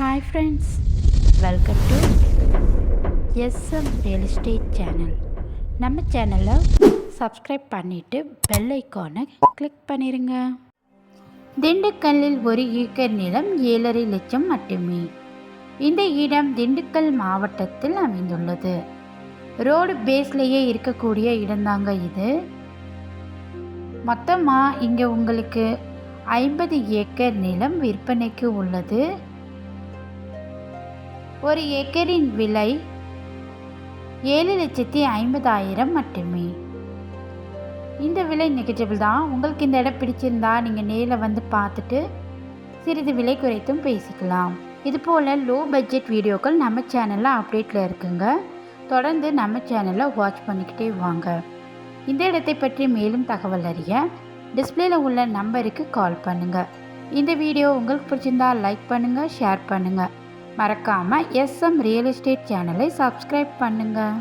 Hi friends welcome to S M real estate channel நம்ம சேனலை subscribe பண்ணிவிட்டு bell ஐக்கானை கிளிக் பண்ணிடுங்க திண்டுக்கல்லில் ஒரு ஏக்கர் நிலம் ஏழரை லட்சம் மட்டுமே. இந்த இடம் திண்டுக்கல் மாவட்டத்தில் அமைந்துள்ளது. ரோடு பேஸ்லேயே இருக்கக்கூடிய இடம்தாங்க இது. மொத்தமாக இங்கே உங்களுக்கு ஐம்பது ஏக்கர் நிலம் விற்பனைக்கு உள்ளது. ஒரு ஏக்கரின் விலை ஏழு லட்சத்தி ஐம்பதாயிரம் மட்டுமே. இந்த விலை நெகட்டிவ் தான். உங்களுக்கு இந்த இடம் பிடிச்சிருந்தா நீங்கள் நேரில் வந்து பார்த்துட்டு சிறிது விலை குறைத்தும் பேசிக்கலாம். இதுபோல் லோ பட்ஜெட் வீடியோக்கள் நம்ம சேனலில் அப்டேட்டில் இருக்குங்க. தொடர்ந்து நம்ம சேனலை வாட்ச் பண்ணிக்கிட்டே வாங்க. இந்த இடத்தை பற்றி மேலும் தகவல் அறிய டிஸ்பிளேல உள்ள நம்பருக்கு கால் பண்ணுங்கள் இந்த வீடியோ உங்களுக்கு பிடிச்சிருந்தா லைக் பண்ணுங்கள் ஷேர் பண்ணுங்கள் மறக்காமல் எஸ்எம் ரியல் எஸ்டேட் சேனலை சப்ஸ்கிரைப் பண்ணுங்கள்